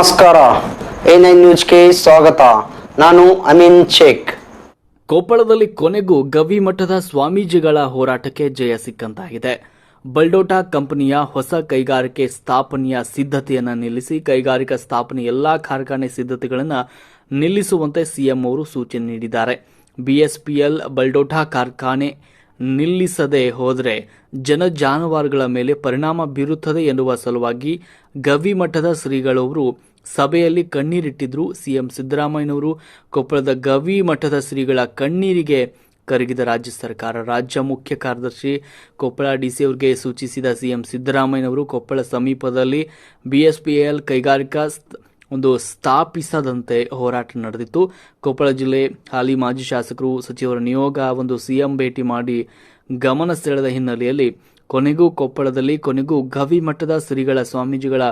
ನಮಸ್ಕಾರ. A nine ನ್ಯೂಸ್ಗೆ ಸ್ವಾಗತ. ನಾನು ಅಮೀನ್ ಶೇಖ್. ಕೊಪ್ಪಳದಲ್ಲಿ ಕೊನೆಗೂ ಗವಿ ಮಠದ ಸ್ವಾಮೀಜಿಗಳ ಹೋರಾಟಕ್ಕೆ ಜಯ ಸಿಕ್ಕಂತಾಗಿದೆ. ಬಲ್ಡೋಟಾ ಕಂಪನಿಯ ಹೊಸ ಕೈಗಾರಿಕೆ ಸ್ಥಾಪನೆಯ ಸಿದ್ಧತೆಯನ್ನು ನಿಲ್ಲಿಸಿ ಕೈಗಾರಿಕಾ ಸ್ಥಾಪನೆ ಎಲ್ಲಾ ಕಾರ್ಖಾನೆ ಸಿದ್ಧತೆಗಳನ್ನು ನಿಲ್ಲಿಸುವಂತೆ ಸಿಎಂ ಅವರು ಸೂಚನೆ ನೀಡಿದ್ದಾರೆ. ಬಿಎಸ್ಪಿಎಲ್ ಬಲ್ಡೋಟಾ ಕಾರ್ಖಾನೆ ನಿಲ್ಲಿಸದೆ ಹೋದರೆ ಜನ ಜಾನುವಾರುಗಳ ಮೇಲೆ ಪರಿಣಾಮ ಬೀರುತ್ತದೆ ಎನ್ನುವ ಸಲುವಾಗಿ ಗವಿಮಠದ ಶ್ರೀಗಳವರು ಸಭೆಯಲ್ಲಿ ಕಣ್ಣೀರಿಟ್ಟಿದ್ರು ಸಿಎಂ ಸಿದ್ದರಾಮಯ್ಯನವರು. ಕೊಪ್ಪಳದ ಗವಿ ಮಠದ ಶ್ರೀಗಳ ಕಣ್ಣೀರಿಗೆ ಕರಗಿದ ರಾಜ್ಯ ಸರ್ಕಾರ. ರಾಜ್ಯ ಮುಖ್ಯ ಕಾರ್ಯದರ್ಶಿ ಕೊಪ್ಪಳ ಡಿಸಿ ಅವರಿಗೆ ಸೂಚಿಸಿದ ಸಿಎಂ ಸಿದ್ದರಾಮಯ್ಯನವರು ಕೊಪ್ಪಳ ಸಮೀಪದಲ್ಲಿ ಬಿಎಸ್ಪಿಎಲ್ ಕೈಗಾರಿಕಾ ಒಂದು ಸ್ಥಾಪಿಸದಂತೆ ಹೋರಾಟ ನಡೆದಿತ್ತು. ಕೊಪ್ಪಳ ಜಿಲ್ಲೆ ಹಾಲಿ ಮಾಜಿ ಶಾಸಕರು ಸಚಿವರ ನಿಯೋಗ ಒಂದು ಸಿಎಂ ಭೇಟಿ ಮಾಡಿ ಗಮನ ಸೆಳೆದ ಹಿನ್ನೆಲೆಯಲ್ಲಿ ಕೊನೆಗೂ ಕೊಪ್ಪಳದಲ್ಲಿ, ಕೊನೆಗೂ ಗವಿ ಮಠದ ಶ್ರೀಗಳ ಸ್ವಾಮೀಜಿಗಳ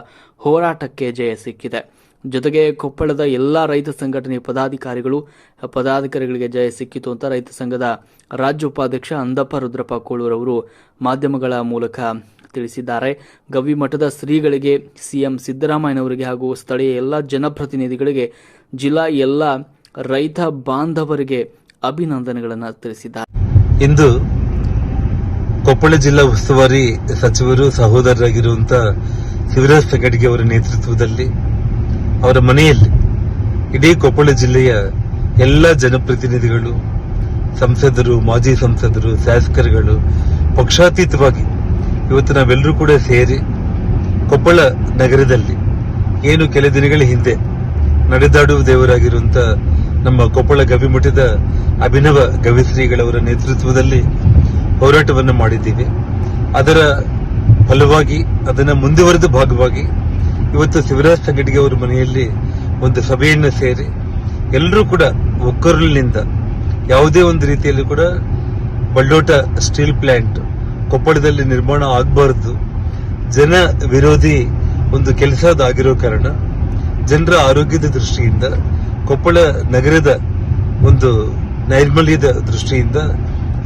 ಹೋರಾಟಕ್ಕೆ ಜಯ ಸಿಕ್ಕಿದೆ. ಜೊತೆಗೆ ಕೊಪ್ಪಳದ ಎಲ್ಲ ರೈತ ಸಂಘಟನೆ ಪದಾಧಿಕಾರಿಗಳು, ಪದಾಧಿಕಾರಿಗಳಿಗೆ ಜಯ ಸಿಕ್ಕಿತು ಅಂತ ರೈತ ಸಂಘದ ರಾಜ್ಯ ಉಪಾಧ್ಯಕ್ಷ ಅಂದಪ್ಪ ರುದ್ರಪ್ಪ ಕೋಳೂರವರು ಮಾಧ್ಯಮಗಳ ಮೂಲಕ ತಿಳಿಸಿದ್ದಾರೆ. ಗವಿ ಮಠದ ಶ್ರೀಗಳಿಗೆ ಸಿಎಂ ಸಿದ್ದರಾಮಯ್ಯನವರಿಗೆ ಹಾಗೂ ಸ್ಥಳೀಯ ಎಲ್ಲ ಜನಪ್ರತಿನಿಧಿಗಳಿಗೆ ಜಿಲ್ಲಾ ಎಲ್ಲ ರೈತ ಬಾಂಧವರಿಗೆ ಅಭಿನಂದನೆಗಳನ್ನು ತಿಳಿಸಿದ್ದಾರೆ. ಇಂದು ಕೊಪ್ಪಳ ಜಿಲ್ಲಾ ಉಸ್ತುವಾರಿ ಸಚಿವರು, ಸಹೋದರರಾಗಿರುವಂತ ಶಿವರಾಜ್ ತಗಡಿಗೆ ಅವರ ನೇತೃತ್ವದಲ್ಲಿ, ಅವರ ಮನೆಯಲ್ಲಿ ಇಡೀ ಕೊಪ್ಪಳ ಜಿಲ್ಲೆಯ ಎಲ್ಲ ಜನಪ್ರತಿನಿಧಿಗಳು, ಸಂಸದರು, ಮಾಜಿ ಸಂಸದರು, ಶಾಸಕರುಗಳು ಪಕ್ಷಾತೀತವಾಗಿ ಇವತ್ತು ನಾವೆಲ್ಲರೂ ಕೂಡ ಸೇರಿ ಕೊಪ್ಪಳ ನಗರದಲ್ಲಿ ಏನು ಕೆಲ ದಿನಗಳ ಹಿಂದೆ ನಡೆದಾಡುವ ದೇವರಾಗಿರುವಂತ ನಮ್ಮ ಕೊಪ್ಪಳ ಗವಿಮಠದ ಅಭಿನವ ಗವಿಶ್ರೀಗಳವರ ನೇತೃತ್ವದಲ್ಲಿ ಹೋರಾಟವನ್ನು ಮಾಡಿದ್ದೀವಿ. ಅದರ ಫಲವಾಗಿ, ಅದನ್ನು ಮುಂದುವರೆದ ಭಾಗವಾಗಿ ಇವತ್ತು ಶಿವರಾಜ್ ಸಂಗಡಿಗೆ ಅವರ ಮನೆಯಲ್ಲಿ ಒಂದು ಸಭೆಯನ್ನು ಸೇರಿ ಎಲ್ಲರೂ ಕೂಡ ಒಕ್ಕರಲಿನಿಂದ ಯಾವುದೇ ಒಂದು ರೀತಿಯಲ್ಲಿ ಕೂಡ ಬಳ್ಳೋಟ ಸ್ಟೀಲ್ ಪ್ಲಾಂಟ್ ಕೊಪ್ಪಳದಲ್ಲಿ ನಿರ್ಮಾಣ ಆಗಬಾರದು, ಜನ ವಿರೋಧಿ ಒಂದು ಕೆಲಸ ಆಗಿರೋ ಕಾರಣ ಜನರ ಆರೋಗ್ಯದ ದೃಷ್ಟಿಯಿಂದ ಕೊಪ್ಪಳ ನಗರದ ಒಂದು ನೈರ್ಮಲ್ಯದ ದೃಷ್ಟಿಯಿಂದ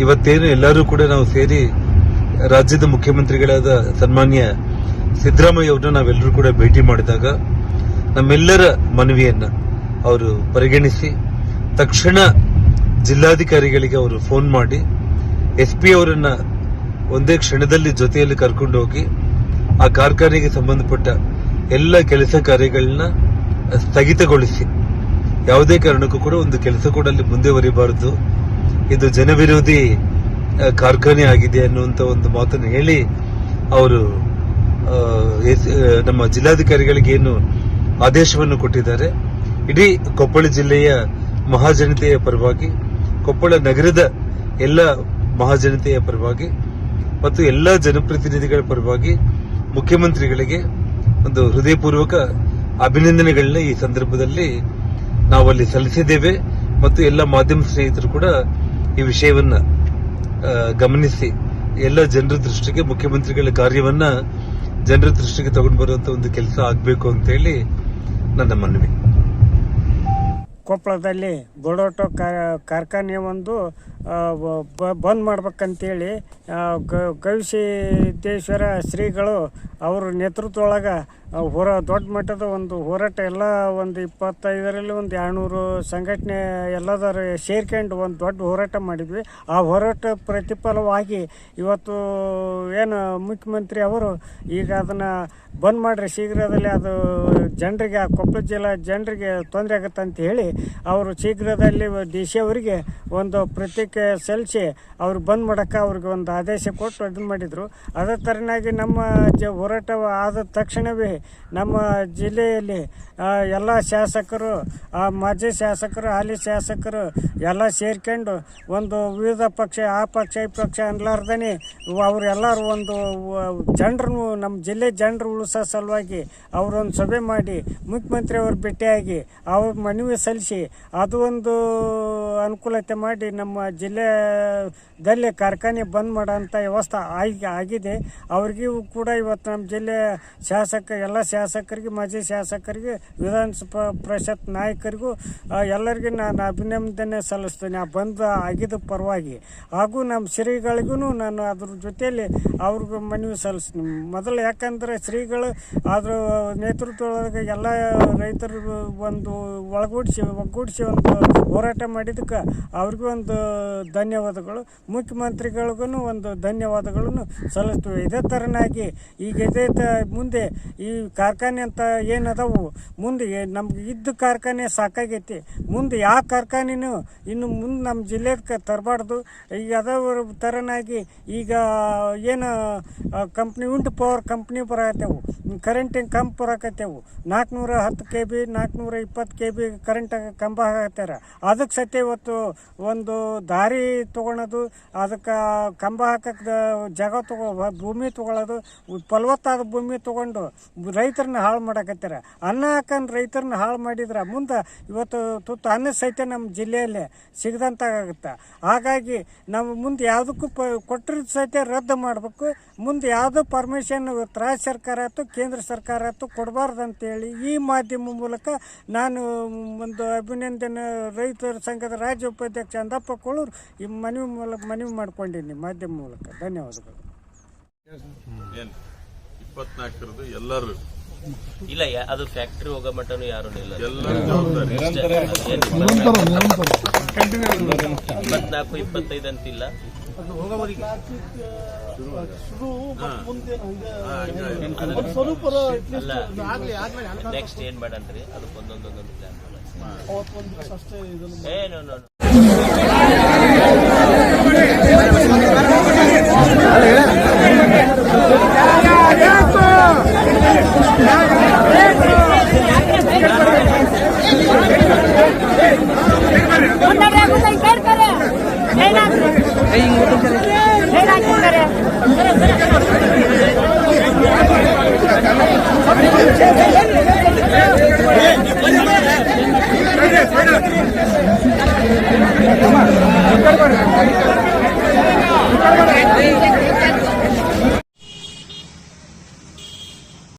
ಇವತ್ತೇನು ಎಲ್ಲರೂ ಕೂಡ ನಾವು ಸೇರಿ ರಾಜ್ಯದ ಮುಖ್ಯಮಂತ್ರಿಗಳಾದ ಸನ್ಮಾನ್ಯ ಸಿದ್ದರಾಮಯ್ಯ ಅವ್ರನ್ನ ನಾವೆಲ್ಲರೂ ಕೂಡ ಭೇಟಿ ಮಾಡಿದಾಗ ನಮ್ಮೆಲ್ಲರ ಮನವಿಯನ್ನ ಅವರು ಪರಿಗಣಿಸಿ, ತಕ್ಷಣ ಜಿಲ್ಲಾಧಿಕಾರಿಗಳಿಗೆ ಅವರು ಫೋನ್ ಮಾಡಿ ಎಸ್ ಪಿ ಅವರನ್ನ ಒಂದೇ ಕ್ಷಣದಲ್ಲಿ ಜೊತೆಯಲ್ಲಿ ಕರ್ಕೊಂಡು ಹೋಗಿ, ಆ ಕಾರ್ಖಾನೆಗೆ ಸಂಬಂಧಪಟ್ಟ ಎಲ್ಲ ಕೆಲಸ ಕಾರ್ಯಗಳನ್ನ ಸ್ಥಗಿತಗೊಳಿಸಿ, ಯಾವುದೇ ಕಾರಣಕ್ಕೂ ಕೂಡ ಒಂದು ಕೆಲಸ ಕೂಡ ಅಲ್ಲಿ ಮುಂದೆ ಇದು ಜನವಿರೋಧಿ ಕಾರ್ಖಾನೆ ಆಗಿದೆ ಅನ್ನುವಂತ ಒಂದು ಮಾತನ್ನು ಹೇಳಿ ಅವರು ನಮ್ಮ ಜಿಲ್ಲಾಧಿಕಾರಿಗಳಿಗೆ ಏನು ಆದೇಶವನ್ನು ಕೊಟ್ಟಿದ್ದಾರೆ. ಇಡೀ ಕೊಪ್ಪಳ ಜಿಲ್ಲೆಯ ಮಹಾಜನತೆಯ ಪರವಾಗಿ, ಕೊಪ್ಪಳ ನಗರದ ಎಲ್ಲ ಮಹಾಜನತೆಯ ಪರವಾಗಿ ಮತ್ತು ಎಲ್ಲ ಜನಪ್ರತಿನಿಧಿಗಳ ಪರವಾಗಿ ಮುಖ್ಯಮಂತ್ರಿಗಳಿಗೆ ಒಂದು ಹೃದಯಪೂರ್ವಕ ಅಭಿನಂದನೆಗಳನ್ನ ಈ ಸಂದರ್ಭದಲ್ಲಿ ನಾವು ಅಲ್ಲಿ ಸಲ್ಲಿಸಿದ್ದೇವೆ ಮತ್ತು ಎಲ್ಲ ಮಾಧ್ಯಮ ಸ್ನೇಹಿತರು ಕೂಡ ಈ ವಿಷಯವನ್ನ ಗಮನಿಸಿ. ಎಲ್ಲ ಜನರ ದೃಷ್ಟಿಗೆ, ಮುಖ್ಯಮಂತ್ರಿಗಳ ಕಾರ್ಯವನ್ನ ಜನರ ದೃಷ್ಟಿಗೆ ತಗೊಂಡು ಬರುವಂತ ಒಂದು ಕೆಲಸ ಆಗಬೇಕು ಅಂತ ಹೇಳಿ ನನ್ನ ಮನವಿ. ಕೊಪ್ಪಳದಲ್ಲಿ ಬೊಡೋಟೋ ಕಾರ್ಖಾನೆ ಒಂದು ಬಂದ್ ಮಾಡ್ಬೇಕಂತೇಳಿ ಗವಿಸಿದ್ದೇಶ್ವರ ಶ್ರೀಗಳು ಅವ್ರ ನೇತೃತ್ವದೊಳಗೆ ಹೊರ ದೊಡ್ಡ ಮಟ್ಟದ ಒಂದು ಹೋರಾಟ ಎಲ್ಲ ಒಂದು ಇಪ್ಪತ್ತೈದರಲ್ಲಿ ಒಂದು ಎರಡುನೂರು ಸಂಘಟನೆ ಎಲ್ಲದರ ಸೇರ್ಕೊಂಡು ಒಂದು ದೊಡ್ಡ ಹೋರಾಟ ಮಾಡಿದ್ವಿ. ಆ ಹೋರಾಟ ಪ್ರತಿಫಲವಾಗಿ ಇವತ್ತು ಏನು ಮುಖ್ಯಮಂತ್ರಿ ಅವರು ಈಗ ಅದನ್ನು ಬಂದ್ ಮಾಡಿರಿ ಶೀಘ್ರದಲ್ಲಿ ಅದು ಜನರಿಗೆ, ಆ ಕೊಪ್ಪಳ ಜಿಲ್ಲಾ ಜನರಿಗೆ ತೊಂದರೆ ಆಗುತ್ತೆ ಅಂತ ಹೇಳಿ ಅವರು ಶೀಘ್ರದಲ್ಲಿ ಡಿ ಸಿ ಅವರಿಗೆ ಒಂದು ಪ್ರತೀಕೆ ಸಲ್ಲಿಸಿ ಅವ್ರು ಬಂದ್ ಮಾಡೋಕ್ಕೆ ಅವ್ರಿಗೆ ಒಂದು ಆದೇಶ ಕೊಟ್ಟು ಇದನ್ನು ಮಾಡಿದರು. ಅದೇ ಥರನಾಗಿ ನಮ್ಮ ಜ ಹೋರಾಟ ಆದ ತಕ್ಷಣವೇ ನಮ್ಮ ಜಿಲ್ಲೆಯಲ್ಲಿ ಎಲ್ಲ ಶಾಸಕರು, ಆ ಮಾಜಿ ಶಾಸಕರು, ಹಾಲಿ ಶಾಸಕರು ಎಲ್ಲ ಸೇರ್ಕೊಂಡು ಒಂದು ವಿವಿಧ ಪಕ್ಷ, ಆ ಪಕ್ಷ, ಈ ಪಕ್ಷ ಅನ್ಲಾರ್ದೇ ಅವರೆಲ್ಲರೂ ಒಂದು ಜನರನ್ನು ನಮ್ಮ ಜಿಲ್ಲೆ ಜನರು ಉಳಿಸೋ ಸಲುವಾಗಿ ಅವರೊಂದು ಸಭೆ ಮಾಡಿ ಮುಖ್ಯಮಂತ್ರಿ ಅವ್ರು ಭೇಟಿಯಾಗಿ ಅವ್ರ ಮನವಿ ಸಲ್ಲಿಸಿ ಅದು ಒಂದು ಅನುಕೂಲತೆ ಮಾಡಿ ನಮ್ಮ ಜಿಲ್ಲೆದಲ್ಲಿ ಕಾರ್ಖಾನೆ ಬಂದ್ ಮಾಡೋಂಥ ವ್ಯವಸ್ಥೆ ಆಗಿ, ಆಗಿದೆ. ಅವ್ರಿಗೂ ಕೂಡ ಇವತ್ತು ನಮ್ಮ ಜಿಲ್ಲೆ ಶಾಸಕ, ಎಲ್ಲ ಶಾಸಕರಿಗೆ, ಮಾಜಿ ಶಾಸಕರಿಗೆ ವಿಧಾನಸಭಾ ಪರಿಷತ್ ನಾಯಕರಿಗೂ ಎಲ್ಲರಿಗೂ ನಾನು ಅಭಿನಂದನೆ ಸಲ್ಲಿಸ್ತೇನೆ. ಆ ಬಂದ್ ಆಗಿದ ಪರವಾಗಿ. ಹಾಗೂ ನಮ್ಮ ಶ್ರೀಗಳಿಗೂ ನಾನು ಅದ್ರ ಜೊತೆಯಲ್ಲಿ ಅವ್ರಿಗೂ ಮನವಿ ಸಲ್ಲಿಸ್ತೀನಿ. ಮೊದಲು ಯಾಕಂದ್ರೆ ಶ್ರೀಗಳು ಅದ್ರ ನೇತೃತ್ವದೊಳಗೆ ಎಲ್ಲ ರೈತರಿಗೂ ಒಂದು ಒಳಗೂಡಿಸಿ, ಒಗ್ಗೂಡಿಸಿ ಒಂದು ಹೋರಾಟ ಮಾಡಿದ್ದಕ್ಕೆ ಅವ್ರಿಗೂ ಒಂದು ಧನ್ಯವಾದಗಳು. ಮುಖ್ಯಮಂತ್ರಿಗಳಿಗೂ ಒಂದು ಧನ್ಯವಾದಗಳನ್ನು ಸಲ್ಲಿಸ್ತೀವಿ. ಇದೇ ಥರನಾಗಿ ಈಗ ಇದೇ ಮುಂದೆ ಈ ಕಾರ್ಖಾನೆ ಅಂತ ಏನದಾವು ಮುಂದೆ ನಮ್ಗೆ ಇದ್ದ ಕಾರ್ಖಾನೆ ಸಾಕಾಗೈತಿ. ಮುಂದೆ ಯಾವ ಕಾರ್ಖಾನೆನೂ ಇನ್ನು ಮುಂದೆ ನಮ್ಮ ಜಿಲ್ಲೆಗೆ ತರಬಾರ್ದು. ಈಗ ಅದರ ಥರನಾಗಿ ಈಗ ಏನು ಕಂಪ್ನಿ ಉಂಟು ಪವರ್ ಕಂಪ್ನಿ ಬರಕತ್ತೇವು ಕರೆಂಟಿನ ಕಂಪ್ ಬರಕತ್ತೇವು ನಾಲ್ಕುನೂರ ಹತ್ತು ಕೆ ಬಿ ನಾಲ್ಕುನೂರ ಇಪ್ಪತ್ತು ಕೆ ಬಿ ಕರೆಂಟ್ ಕಂಬ ಹಾಕತ್ತಾರ. ಅದಕ್ಕೆ ಸತ್ಯ ಇವತ್ತು ಒಂದು ದಾರಿ ತೊಗೊಳೋದು, ಅದಕ್ಕೆ ಕಂಬ ಹಾಕಕ್ಕೆ ಜಾಗ ತಗೋ ಭೂಮಿ ತೊಗೊಳೋದು ಫಲವತ್ತಾದ ಭೂಮಿ ತೊಗೊಂಡು ರೈತರನ್ನ ಹಾಳು ಮಾಡಕತ್ತಾರ. ಅನ್ನ ಹಾಕಂದು ರೈತರನ್ನ ಹಾಳು ಮಾಡಿದ್ರೆ ಮುಂದೆ ಇವತ್ತು ತುತ್ತು ಅನ್ನ ಸಹಿತ ನಮ್ಮ ಜಿಲ್ಲೆಯಲ್ಲಿ ಸಿಗದಂತಾಗುತ್ತೆ ಹಾಗಾಗಿ ನಾವು ಮುಂದೆ ಯಾವುದಕ್ಕೂ ಪ ಕೊಟ್ಟಿರೋದು ಸಹಿತ ರದ್ದು ಮಾಡಬೇಕು. ಮುಂದೆ ಯಾವುದೋ ಪರ್ಮಿಷನ್ ರಾಜ್ಯ ಸರ್ಕಾರ ಆಯ್ತು, ಕೇಂದ್ರ ಸರ್ಕಾರ ಆಯ್ತು ಕೊಡಬಾರ್ದು ಅಂತೇಳಿ ಈ ಮಾಧ್ಯಮ ಮೂಲಕ ನಾನು ಒಂದು ಅಭಿನಂದನೆ ರೈತರ ಸಂಘದ ರಾಜ್ಯ ಉಪಾಧ್ಯಕ್ಷ ಅಂದಪ್ಪ ಕೊಳ್ಳೂರು ಈ ಮನವಿ ಮೂಲಕ ಮನವಿ ಮಾಡ್ಕೊಂಡಿದ್ದೀನಿ ಮಾಧ್ಯಮ ಮೂಲಕ. ಧನ್ಯವಾದಗಳು. ಇಪ್ಪತ್ನಾಲ್ಕರದ್ದು ಇಪ್ಪತ್ನಾಲ್ಕರದು ಎಲ್ಲರೂ ಇಲ್ಲ ಯಾ- ಅದು ಫ್ಯಾಕ್ಟ್ರಿ ಹೋಗೋ ಮಟ್ಟನು ಯಾರು ಇಲ್ಲ ಇಪ್ಪತ್ನಾಲ್ಕು ಇಪ್ಪತ್ತೈದು ಅಂತಿಲ್ಲ ನೆಕ್ಸ್ಟ್ ಏನ್ ಮಾಡಂತ್ರಿ? ಅದಕ್ಕೆ ಒಂದೊಂದೊಂದೊಂದು ಪ್ಲಾನ್ ಏನು ಒಂದರ